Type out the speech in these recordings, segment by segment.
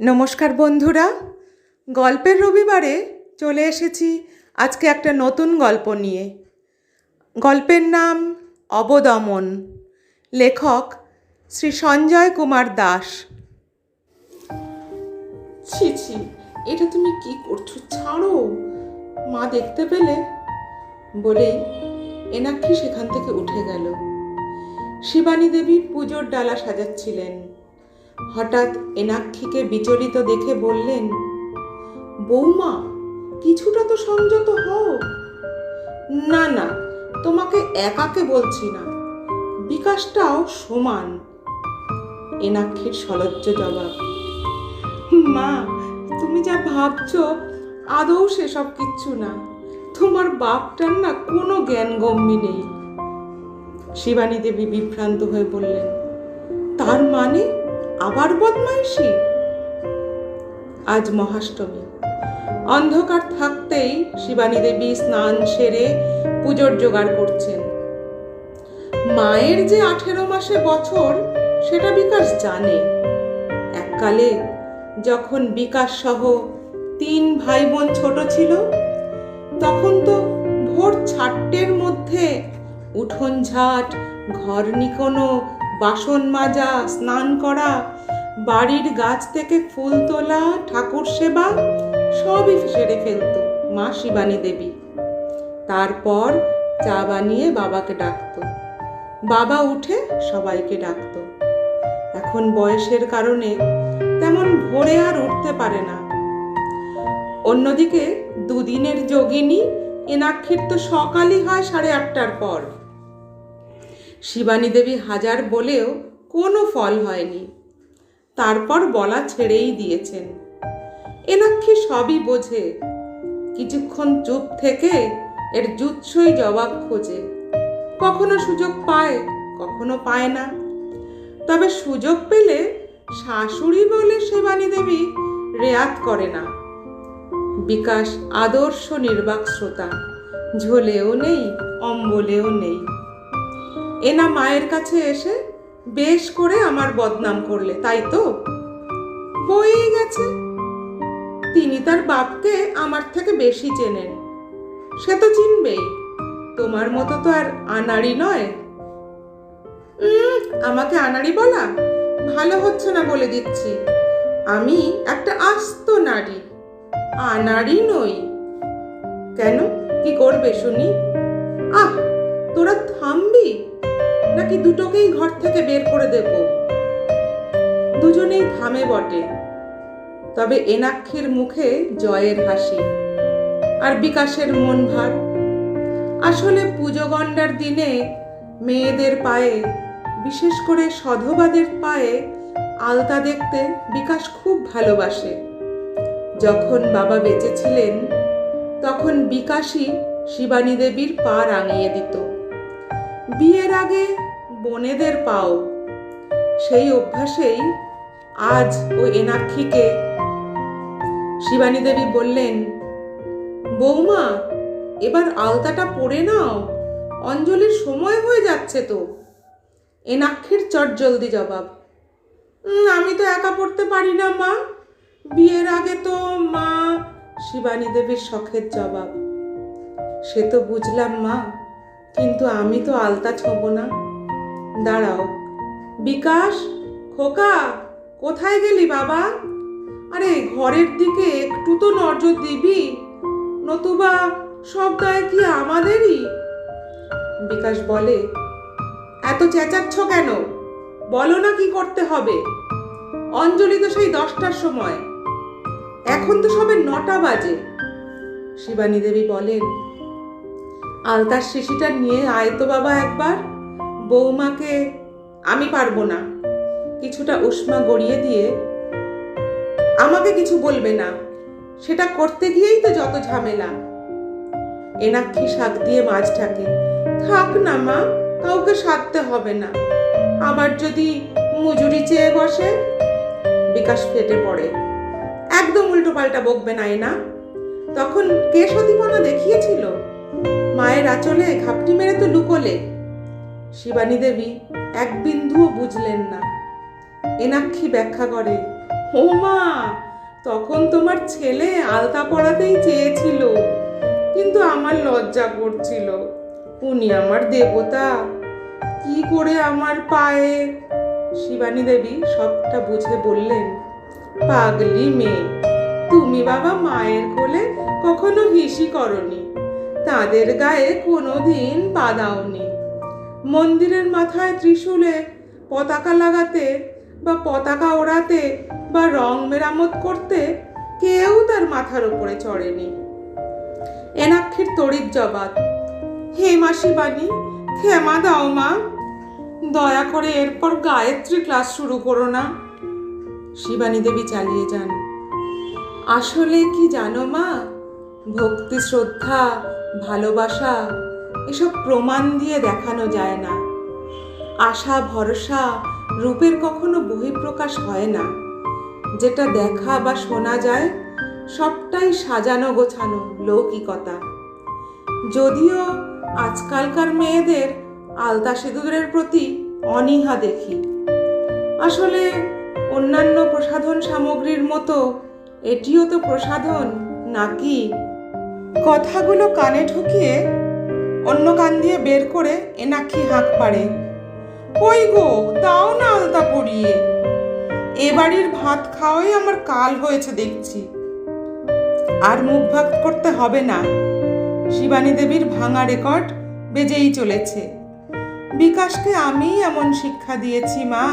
নমস্কার বন্ধুরা। গল্পের রবিবারে চলে এসেছি আজকে একটা নতুন গল্প নিয়ে। গল্পের নাম অবদমন। লেখক শ্রী সঞ্জয় কুমার দাস। ছি ছি, এটা তুমি কি করছ? ছাড়ো। মা দেখতে পেলে। বলেই এনাক্ষী সেখান থেকে উঠে গেল। শিবানী দেবী পুজোর ডালা সাজাচ্ছিলেন। হঠাৎ এনাক্ষীকে বিচলিত দেখে বললেন, বৌমা, কিছুটা তো সংযত হও। না না, তোমাকে একাকে বলছি না, বিকাশটাও সমান। এনাক্ষীর সলজ্জ জবাব, মা, তুমি যা ভাবছ, আদৌ সেসব কিচ্ছু না। তোমার বাপটার না কোনো জ্ঞান গম্যি নেই। শিবানী দেবী বিভ্রান্ত হয়ে বললেন, তার মানে আবার বদমাইশি? আজ মহাষ্টমী। অন্ধকার থাকতেই শিবানী দেবী স্নান সেরে পুজোর জোগাড় করছেন। মায়ের যে আঠেরো মাসে বছর, সেটা বিকাশ জানে। এককালে যখন বিকাশ সহ তিন ভাই বোন ছোট ছিল, তখন তো ভোর ছাট্টের মধ্যে উঠোন ঝাট, ঘর নিকোনো বাসন মাজা, স্নান করা, বাড়ির গাছ থেকে ফুল তোলা, ঠাকুর সেবা, সবই সেরে ফেলত মা শিবানী দেবী। তারপর চা বানিয়ে বাবাকে ডাকতো। বাবা উঠে সবাইকে ডাকতো। এখন বয়সের কারণে তেমন ভোরে আর উঠতে পারে না। অন্যদিকে দুদিনের যোগিনী, এনাক্ষীর তো সকালই হয় সাড়ে আটটার পর। শিবানী দেবী হাজার বলেও কোনো ফল হয়নি। তারপর বলা ছেড়েই দিয়েছেন। এনাক্ষী সবই বোঝে। কিছুক্ষণ চুপ থেকে এর জুৎসই জবাব খোঁজে। কখনো সুযোগ পায়, কখনো পায় না। তবে সুযোগ পেলে শাশুড়ি বলে শিবানী দেবী রেয়াত করে না। বিকাশ আদর্শ নির্বাক শ্রোতা, ঝোলেও নেই, অম্বলেও নেই। এনা মায়ের কাছে এসে বেশ করে আমার বদনাম করলে, তাই তো? হয়েই গেছে। তিনি তার বাপকে আমার থেকে বেশি চেনেন। সে তো চিনবেই। তোমার মতো তো আর আনাড়ি নয়। আমাকে আনাড়ি বলা ভালো হচ্ছে না বলে দিচ্ছি। আমি একটা আস্ত নারী। আনাড়ি নই। কেন? কি করবে শুনি? আহ, তোরা থামবি? নাকি দুটোকেই ঘর থেকে বের করে দেব? দুজনেই থামে বটে। তবে এনাক্ষীর মুখে জয়ের হাসি আর বিকাশের মন ভার। আসলে পুজো গণ্ডার দিনে মেয়েদের পায়ে, বিশেষ করে সধবাদের পায়ে, আলতা দেখতে বিকাশ খুব ভালোবাসে। যখন বাবা বেঁচে ছিলেন তখন বিকাশই শিবানী দেবীর পা রাঙিয়ে দিত। বিয়ের আগে বোনেদের পাও। সেই অভ্যাসেই আজ ও এনাক্ষীকে শিবানী দেবী বললেন, বৌমা, এবার আলতাটা পরে নাও, অঞ্জলির সময় হয়ে যাচ্ছে তো। এনাক্ষীর চট জলদি জবাব আমি তো একা পড়তে পারি না মা। বিয়ের আগে তো মা শিবানী দেবীর শখের জবাব, সে তো বুঝলাম মা, কিন্তু আমি তো আলতা ছোব না। দাঁড়াও। বিকাশ, খোকা, কোথায় গেলি বাবা? আরে, ঘরের দিকে একটু তো নজর দিবি। নতুবা সব দায় কি আমাদেরই? বিকাশ বলে, এত চেঁচাচ্ছ কেন? বলো না কি করতে হবে। অঞ্জলি তো সেই দশটার সময়। এখন তো সবে নটা বাজে। শিবানী দেবী বলেন, আলতার শিশিটা নিয়ে আয় তো বাবা একবার। বৌমাকে আমি পারব না। কিছুটা উষ্মা গড়িয়ে দিয়ে, আমাকে কিছু বলবে না। সেটা করতে গিয়েই তো যত ঝামেলা এনাক্ষী শাক দিয়ে মাছটাকে, থাক না মা, কাউকে সারতে হবে না। আবার যদি মজুরি চেয়ে বসে? বিকাশ ফেটে পড়ে। একদম উল্টো পাল্টা বকবে না এনা। তখন কে সতীপনা দেখিয়েছিল? মায়ের আঁচলে ঘাপটি মেরে তো লুকোলে। শিবানী দেবী এক বিন্দুও বুঝলেন না। এনাক্ষী ব্যাখ্যা করে, ও মা, তখন তোমার ছেলে আলতা পড়াতেই চেয়েছিল, কিন্তু আমার লজ্জা করছিল। উনি আমার দেবতা, কি করে আমার পায়ে? শিবানী দেবী সবটা বুঝে বললেন, পাগলি মেয়ে, তুমি বাবা মায়ের কোলে কখনো হিসি করনি। তাদের গায়ে কোনোদিন পা দাওনি। মন্দিরের মাথায় ত্রিশূলে পতাকা লাগাতে বা পতাকা ওড়াতে বা রং মেরামত করতে কেউ তার মাথার উপরে চড়েনি। এনাক্ষীর তড়িৎ জবাব, হে মাসি বাণী ক্ষমা দাও মা। দয়া করে এরপর গায়ত্রী ক্লাস শুরু করো না। শিবানী দেবী চালিয়ে যান। আসলে কি জানো মা? ভক্তি, শ্রদ্ধা, ভালোবাসা এসব প্রমাণ দিয়ে দেখানো যায় না। আশা, ভরসা রূপের কখনো বহিঃপ্রকাশ হয় না। যেটা দেখা বা শোনা যায়, সবটাই সাজানো গোছানো লৌকিকতা। যদিও আজকালকার মেয়েদের আলতা সিঁদুরের প্রতি অনীহা দেখি। আসলে অন্যান্য প্রসাধন সামগ্রীর মতো এটিও তো প্রসাধন নাকি? কথাগুলো কানে ঢুকিয়ে অন্য কান দিয়ে বের করে এনাক্ষী হাঁক পাড়ে। কই গো, দাও না আলতা পরিয়ে। এ বাড়ির ভাত খাওয়াই আমার কাল হয়েছে দেখছি। আর মুখ ভাগ করতে হবে না। শিবানী দেবীর ভাঙা রেকর্ড বেজেই চলেছে। বিকাশকে আমি এমন শিক্ষা দিয়েছি, মা।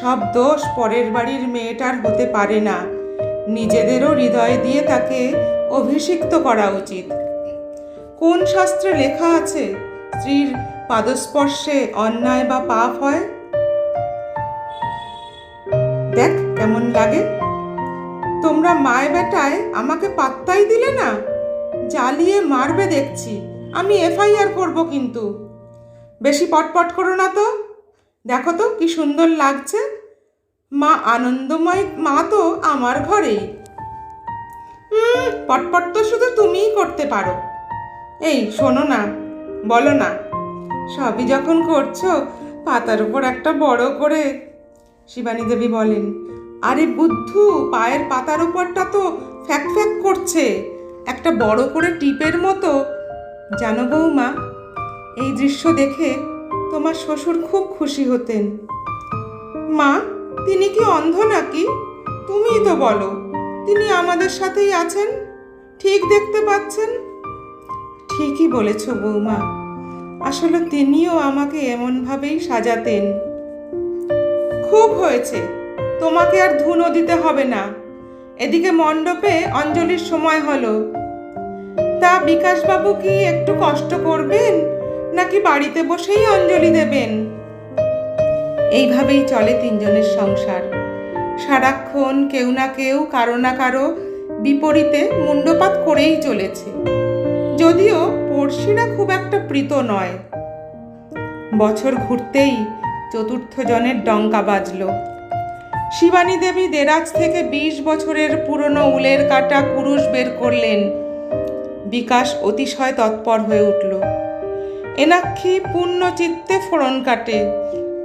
সব দোষ পরের বাড়ির মেয়েটার হতে পারে না। নিজেদেরও হৃদয় দিয়ে তাকে অভিষিক্ত করা উচিত। কোন শাস্ত্রে লেখা আছে? স্ত্রীর পাদস্পর্শে অন্যায় বা পাপ হয়? দেখ কেমন লাগে। তোমরা মায় বেটায় আমাকে পাত্তাই দিলে না? জ্বালিয়ে মারবে দেখছি। আমি এফআইআর করব কিন্তু। বেশি পটপট করো না তো। দেখো তো কি সুন্দর লাগছে। মা আনন্দময়, মা তো আমার ঘরেই। পটপট তো শুধু তুমিই করতে পারো। এই, শোনো না, বলো না, সবই যখন করছ, পাতার উপর একটা বড় করে শিবানী দেবী বলেন, আরে বুদ্ধু, পায়ের পাতার উপরটা তো ফ্যাক ফ্যাক করছে, একটা বড় করে টিপের মতো। জানো বৌমা, এই দৃশ্য দেখে তোমার শ্বশুর খুব খুশি হতেন। মা, তিনি কি অন্ধ নাকি? তুমিই তো বলো, তিনি আমাদের সাথেই আছেন, ঠিক দেখতে পাচ্ছেন? ঠিকই বলেছ বৌমা। আসলে তিনিও আমাকে এমনভাবেই সাজাতেন। খুব হয়েছে। তোমাকে আর ধুনো দিতে হবে না। এদিকে মণ্ডপে অঞ্জলির সময় হলো। তা বিকাশবাবু কি একটু কষ্ট করবেন, নাকি বাড়িতে বসেই অঞ্জলি দেবেন? এইভাবেই চলে তিনজনের সংসার। সারাক্ষণ কেউ না কেউ কারও না কারও বিপরীতে মুণ্ডপাত করেই চলেছে। যদিও পড়শিরা খুব একটা প্রীত নয়। বছর ঘুরতেই চতুর্থ জনের ডঙ্কা বাজল। শিবানী দেবী দেরাজ থেকে বিশ বছরের পুরনো উলের কাটা কুরুশ বের করলেন। বিকাশ অতিশয় তৎপর হয়ে উঠল। এনাক্ষী পূর্ণ চিত্তে ফোড়ন কাটে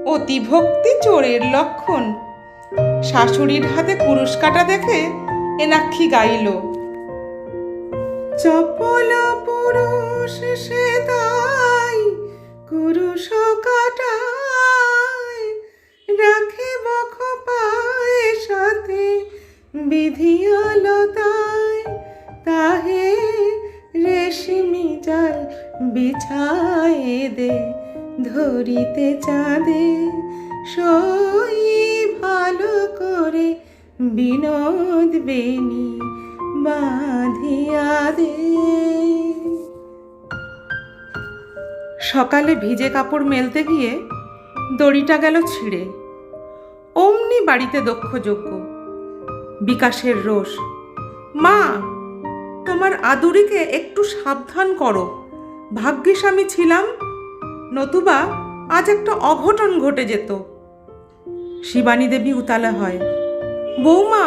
অতিভক্তি চোরের লক্ষণ। শাশুড়ির হাতে কুরুশ কাটা দেখে এনাক্ষী গাইল চপল পুরুষ সে তাই কুরুষ কাটায় রাখে বখ পায়ে সাথে বিধিয়ালতায় তাহে রেশমি জাল বিছায় দে, ধরিতে চাঁদে সই ভালো করে বিনোদ বেনি বাঁধিয়া সকালে ভিজে কাপড় মেলতে গিয়ে দড়িটা গেল ছিঁড়ে। অমনি বাড়িতে দক্ষযোগ্য বিকাশের রোষ। মা, তোমার আদুরিকে একটু সাবধান করো। ভাগ্যিস আমি ছিলাম, নতুবা আজ একটা অঘটন ঘটে যেত। শিবানী দেবী উতালা হয়। বৌমা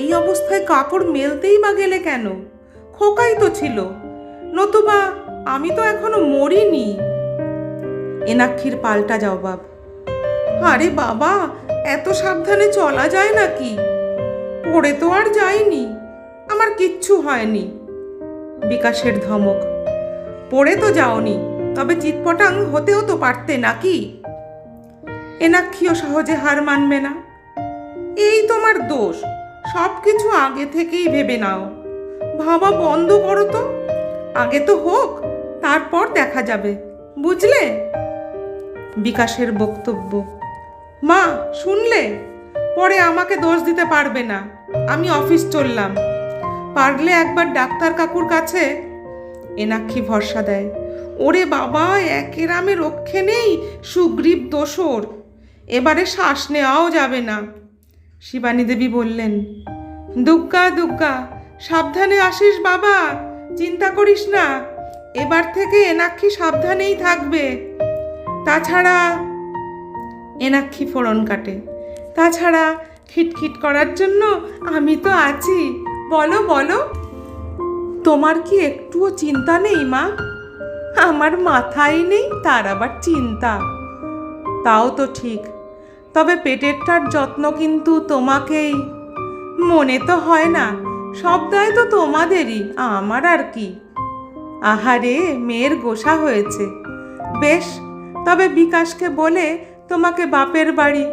এই অবস্থায় কাপড় মেলতেই বা গেলে কেন? খোকাই তো ছিল। নতুবা আমি তো এখনও মরিনি। এনাক্ষীর পাল্টা জবাব, আরে বাবা, এত সাবধানে চলা যায় নাকি? পড়ে তো আর যাইনি, আমার কিচ্ছু হয়নি। বিকাশের ধমক, পড়ে তো যাওনি, তবে চিৎপটাং হতেও তো পারতে নাকি? এনাক্ষীও সহজে হার মানবে না, এই তোমার দোষ সব কিছু আগে থেকেই ভেবে নাও। ভাবা বন্ধ করো তো। আগে তো হোক, তারপর দেখা যাবে, বুঝলে? বিকাশের বক্তব্য। মা, শুনলে? পরে আমাকে দোষ দিতে পারবে না। আমি অফিস চললাম। পারলে একবার ডাক্তার কাকুর কাছে। এনাক্ষী ভরসা দেয়। ওরে বাবা একেরামে রক্ষে নেই, সুগ্রীব দোসর এবারে শ্বাস নেওয়াও যাবে না। শিবানী দেবী বললেন, দুগ্গা দুগ্গা, সাবধানে আসিস বাবা, চিন্তা করিস না, এবার থেকে এনাক্ষী সাবধানেই থাকবে। তাছাড়া এনাক্ষী ফোড়ন কাটে। তাছাড়া খিটখিট করার জন্য আমি তো আছি। বলো বলো, তোমার কি একটুও চিন্তা নেই মা? আমার মাথায় নেই, তার আবার চিন্তা। তাও তো ঠিক তবে পেটেরটার যত্ন কিন্তু তোমাকেই। মনে তো হয় না সব দায় তো তোমাদেরই, আমার আর কি। আহারে, মেয়ের গোসা হয়েছে। বেশ, তবে বিকাশকে বলে তোমাকে বাপের বাড়ি।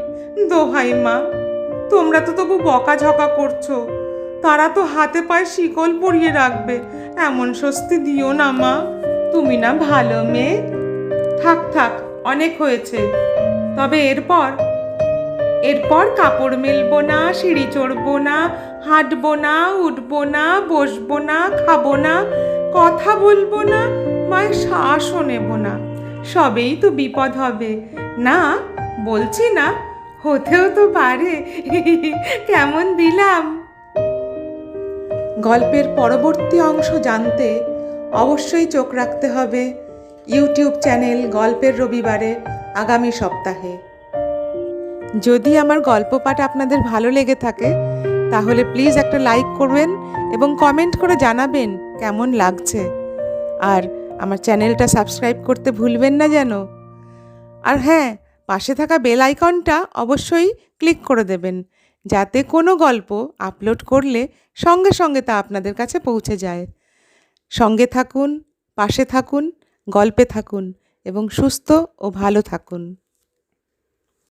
দোহাই মা, তোমরা তো তবু বকাঝকা করছ। তারা তো হাতে পায়ে শিকল পরিয়ে রাখবে, এমন স্বস্তি দিও না মা। তুমি না ভালো মেয়ে? থাক থাক, অনেক হয়েছে। তবে এরপর এরপর কাপড় মেলবো না, সিঁড়ি চড়বো না, হাঁটবো না, উঠবো না, বসবো না, খাব না, কথা বলব না, মায়ের শ্বাসও নেব না। সবেই তো বিপদ হবে। না, বলছি না, হতেও তো পারে। কেমন দিলাম? গল্পের পরবর্তী অংশ জানতে অবশ্যই চোখ রাখতে হবে। ইউটিউব চ্যানেল গল্পের রবিবারে আগামী সপ্তাহে। যদি আমার গল্প পাঠ আপনাদের ভালো লেগে থাকে, তাহলে প্লিজ একটা লাইক করবেন এবং কমেন্ট করে জানাবেন কেমন লাগছে। আর আমার চ্যানেলটা সাবস্ক্রাইব করতে ভুলবেন না যেন। আর হ্যাঁ পাশে থাকা বেল আইকনটা অবশ্যই ক্লিক করে দেবেন, যাতে কোনো গল্প আপলোড করলে সঙ্গে সঙ্গে তা আপনাদের কাছে পৌঁছে যায়। সঙ্গে থাকুন, পাশে থাকুন, গল্পে থাকুন এবং সুস্থ ও ভালো থাকুন।